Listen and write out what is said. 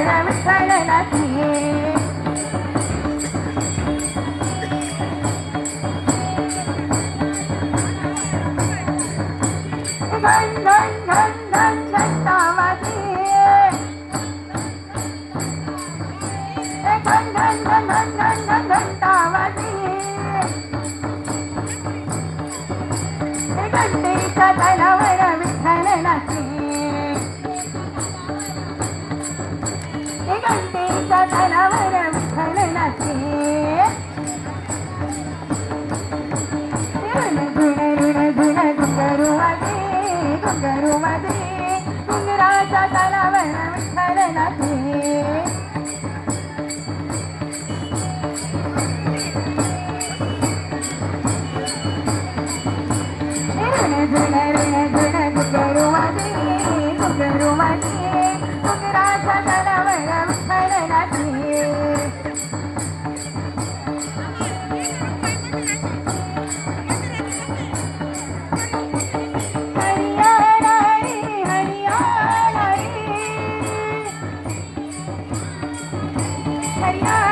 तलावर विठ्ठल नाची घन घन घन घन घंटेच्या तलावर विठ्ठल नाची घंटेच्या तलावर विठ्ठल नाची घुंगराच्या तालावर विठ्ठल नाचे घुंगराच्या तालावर विठ्ठल